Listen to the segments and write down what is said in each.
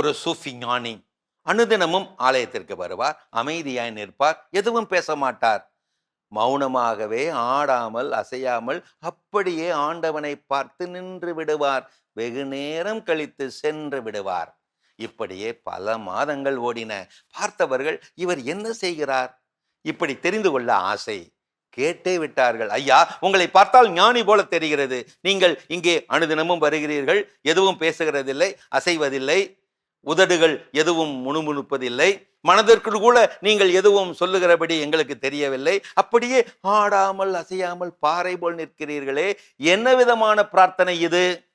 ஒரு சூஃபி ஞானி. அனுதினமும் ஆலயத்திற்கு வருவார். அமைதியாய் நிற்பார். எதுவும் பேச மாட்டார். மௌனமாகவே ஆடாமல் அசையாமல் அப்படியே ஆண்டவனை பார்த்து நின்று விடுவார். வெகு நேரம் கழித்து சென்று விடுவார். இப்படியே பல மாதங்கள் ஓடின. பார்த்தவர்கள் இவர் என்ன செய்கிறார்? இப்படி தெரிந்து கொள்ள ஆசை. கேட்டே விட்டார்கள். ஐயா உங்களை பார்த்தால் ஞானி போல தெரிகிறது. நீங்கள் இங்கே அனுதினமும் வருகிறீர்கள். எதுவும் பேசுகிறதில்லை அசைவதில்லை. உதடுகள் எதுவும் முணுமுணுப்பதில்லை. மனதிற்கு கூட நீங்கள் எதுவும் சொல்லுகிறபடி எங்களுக்கு தெரியவில்லை. அப்படியே ஆடாமல் அசையாமல் பாறை போல் நிற்கிறீர்களே. என்ன விதமான பிரார்த்தனை இது?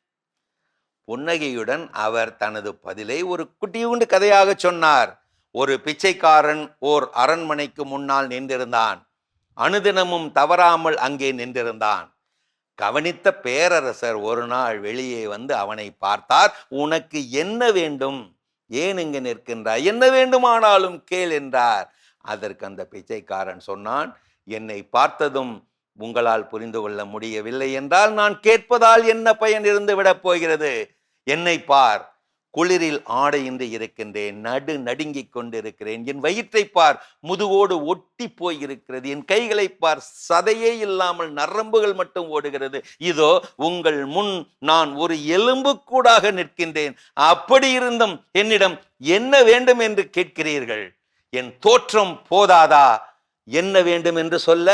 புன்னகையுடன் அவர் தனது பதிலை ஒரு குட்டியுண்டு கதையாக சொன்னார். ஒரு பிச்சைக்காரன் ஓர் அரண்மனைக்கு முன்னால் நின்றிருந்தான். அனுதினமும் தவறாமல் அங்கே நின்றிருந்தான். கவனித்த பேரரசர் ஒரு நாள் வெளியே வந்து அவனை பார்த்தார். உனக்கு என்ன வேண்டும்? ஏன் இங்கு நிற்கின்றாய்? என்ன வேண்டுமானாலும் கேள் என்றார். அதற்கு அந்த பிச்சைக்காரன் சொன்னான் என்னை பார்த்ததும் உங்களால் புரிந்து கொள்ள முடியவில்லை என்றால் நான் கேட்பதால் என்ன பயன் இருந்து விடப் போகிறது? என்னை பார் குளிரில் ஆடையின்றி இருக்கின்றேன் நடு நடுங்கிக் கொண்டிருக்கிறேன். என் வயிற்றை பார் முதுகோடு ஒட்டி போயிருக்கிறது. என் கைகளை பார் சதையே இல்லாமல் நரம்புகள் மட்டும் ஓடுகிறது. இதோ உங்கள் முன் நான் ஒரு எலும்பு கூடாக நிற்கின்றேன். அப்படி இருந்தும் என்னிடம் என்ன வேண்டும் என்று கேட்கிறீர்கள்? என் தோற்றம் போதாதா? என்ன வேண்டும் என்று சொல்ல?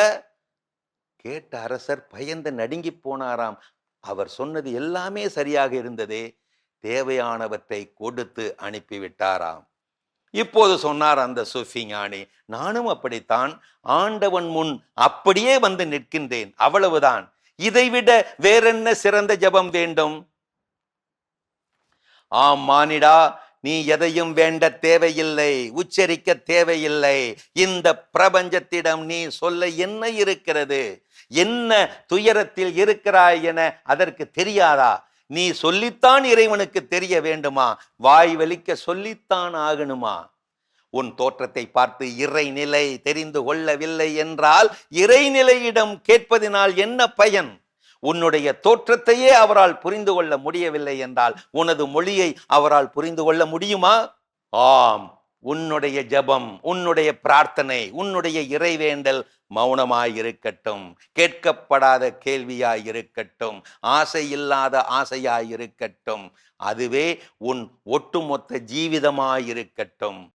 கேட்ட அரசர் பயந்து நடுங்கி போனாராம். அவர் சொன்னது எல்லாமே சரியாக இருந்ததே. தேவையானவற்றை கொடுத்து அனுப்பிவிட்டாராம். இப்போது சொன்னார் அந்த சுஃபி ஞானி நானும் அப்படித்தான் ஆண்டவன் முன் அப்படியே வந்து நிற்கின்றேன் அவ்வளவுதான். இதைவிட வேறென்ன சிறந்த ஜெபம் வேண்டும்? ஆம் மானிடா நீ எதையும் வேண்ட தேவையில்லை உச்சரிக்க தேவையில்லை. இந்த பிரபஞ்சத்திடம் நீ சொல்ல என்ன இருக்கிறது? என்ன துயரத்தில் இருக்கிறாய் என அதற்கு தெரியாதா? நீ சொல்லித்தான் இறைவனுக்கு தெரிய வேண்டுமா? வாய் வலிக்க சொல்லித்தான் ஆகணுமா? உன் தோற்றத்தை பார்த்து இறைநிலை தெரிந்து கொள்ளவில்லை என்றால் இறைநிலையிடம் கேட்பதினால் என்ன பயன்? உன்னுடைய தோற்றத்தையே அவரால் புரிந்து கொள்ள முடியவில்லை என்றால் உனது மொழியை அவரால் புரிந்து கொள்ள முடியுமா? ஆம். உன்னுடைய ஜபம் உன்னுடைய பிரார்த்தனை உன்னுடைய இறைவேண்டல் மௌனமாயிருக்கட்டும். கேட்கப்படாத கேள்வியாயிருக்கட்டும். ஆசை இல்லாத ஆசையாயிருக்கட்டும். அதுவே உன் ஒட்டுமொத்த ஜீவிதமாயிருக்கட்டும்.